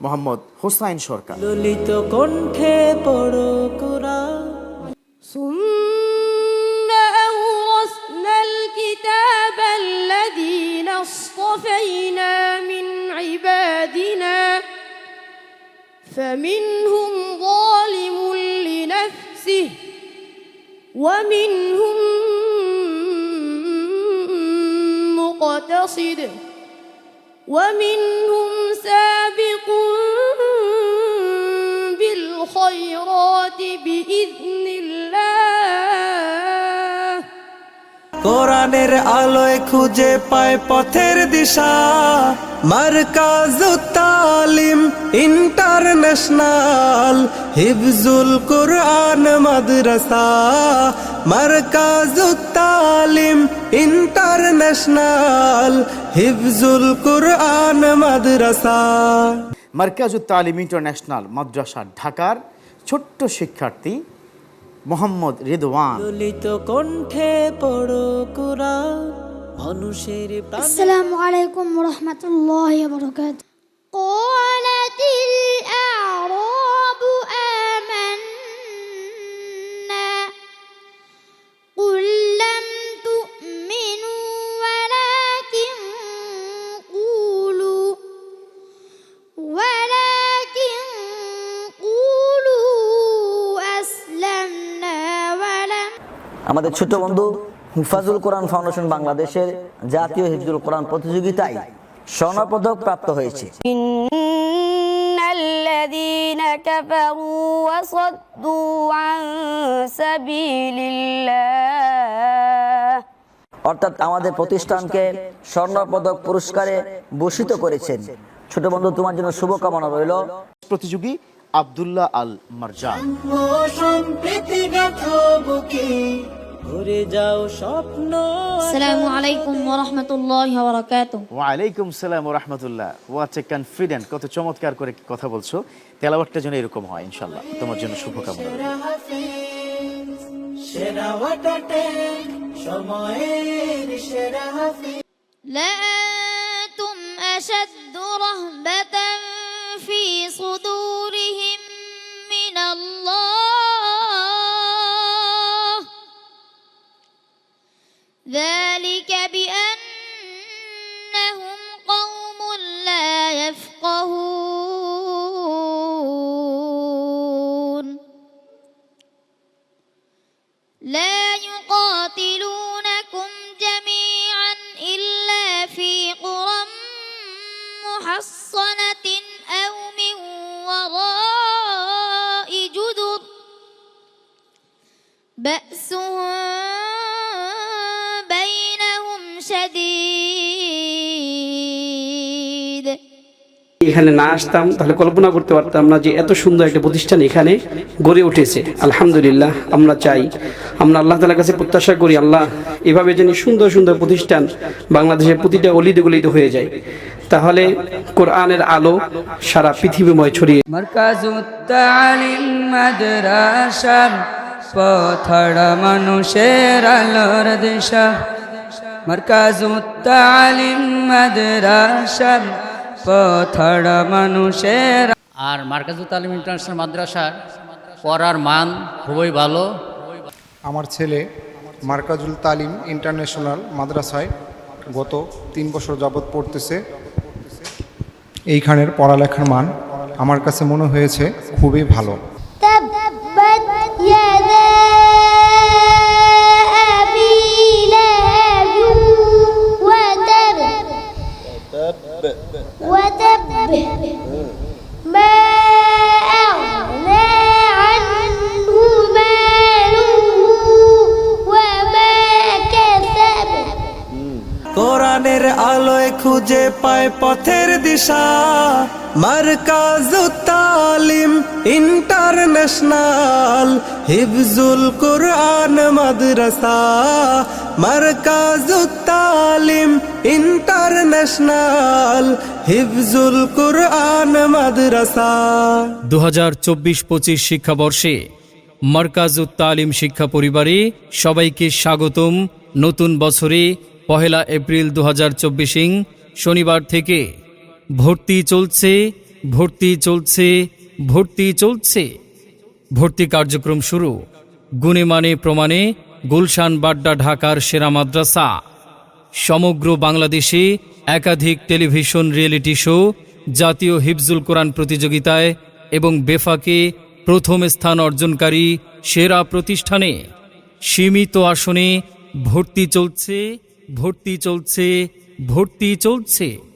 মোহাম্মদ হোসাইন সরকার ললিত কণ্ঠে পড়ো কোরআন ثم أورثنا الكتاب الذين اصطفينا من عبادنا فمنهم ظالم لنفسه ومنهم مقتصد ومنهم سابق بالخيرات بإذن الله কোরআনের আলোয় খুঁজে পায় পথের দিশা মার্কাজ তালিম ইন্টারন্যাশনাল হিফজুল কুরআন মাদ্রাসা মার্কাজ তালিম ইন্টারন্যাশনাল হিফজুল কুরআন মাদ্রাসা মার্কাজু তালিম ইন্টারন্যাশনাল মাদ্রাসা ঢাকার ছোট্ট শিক্ষার্থী মোহাম্মদ রিদওয়ান। ললিত কণ্ঠে পড়ো কোরআন মানুষের আসসালামু আলাইকুম ওয়া রাহমাতুল্লাহি ওয়া বারাকাতুহু। আমাদের ছোট বন্ধু হুফাজুল কোরআন ফাউন্ডেশন বাংলাদেশের জাতীয় হিফজুল কোরআন প্রতিযোগিতায় স্বর্ণপদক প্রাপ্ত হয়েছে إن الذين كفروا وصدوا عن سبيل الله অর্থাৎ আমাদের প্রতিষ্ঠানকে স্বর্ণপদক পুরস্কারে ভূষিত করেছেন ছোট বন্ধু তোমার জন্য শুভকামনা রইল প্রতিযোগী আব্দুল্লাহ আল মারজান ও সম্প্রীতি গাথো বুকে ভরে যাও স্বপ্ন আসসালামু আলাইকুম ওয়া রাহমাতুল্লাহি ওয়া বারাকাতুহু কত চমৎকার করে কথা বলছো। তেলাওয়াতটা যেন এরকম হয় ইনশাআল্লাহ। তোমার জন্য শুভকামনা। সেরা بأسهم بينهم شديد এখানে না আসতাম তাহলে কল্পনা করতে পারতাম না যে এত সুন্দর একটা প্রতিষ্ঠান এখানে গড়ে উঠেছে আলহামদুলিল্লাহ আমরা চাই আমরা আল্লাহ তালার কাছে প্রত্যাশা করি আল্লাহ এভাবে যেন সুন্দর সুন্দর প্রতিষ্ঠান বাংলাদেশের প্রতিটা অলিতে গলিতে হয়ে যায় তাহলে কোরআনের আলো সারা পৃথিবীময় ছড়িয়ে মার্কাজ তালিম মাদ্রাসা পথড়া মানুষের আলোর দিশা। মার্কাজ তালিম মাদ্রাসা। পথড়া মানুষের আর মার্কাজুল তালিম ইন্টারন্যাশনাল মাদ্রাসার পড়ার মান খুবই ভালো। আমার ছেলে মার্কাজুল তালিম ইন্টারন্যাশনাল মাদ্রাসায় গত তিন বছর যাবৎ পড়তেছে। এইখানের পড়ালেখার মান আমার কাছে মনে হয়েছে খুবই ভালো। আলোয় খুঁজে পায় পথের দিশা। মার্কাজ তালিম ইন্টারন্যাশনাল। হিফজুল কুরআন মাদ্রাসা। মার্কাজ তালিম ইন্টারন্যাশনাল। হিফজুল কুরআন মাদ্রাসা। দু হাজার চব্বিশ পঁচিশ শিক্ষাবর্ষে মার্কাজুত তালিম শিক্ষা পরিবারে সবাইকে স্বাগতম। নতুন বছরে পহেলা এপ্রিল দু হাজার শনিবার থেকে। ভর্তি চলছে ভর্তি চলছে ভর্তি চলছে। ভর্তি কার্যক্রম শুরু। গুণে মানে প্রমাণে গুলশান বাড্ডা ঢাকার সেরা মাদ্রাসা। সমগ্র বাংলাদেশে একাধিক টেলিভিশন রিয়েলিটি শো, জাতীয় হিফজুল কোরআন প্রতিযোগিতায় এবং বেফাকে প্রথম স্থান অর্জনকারী সেরা প্রতিষ্ঠানে সীমিত আসনে ভর্তি চলছে ভর্তি চলছে ভর্তি চলছে।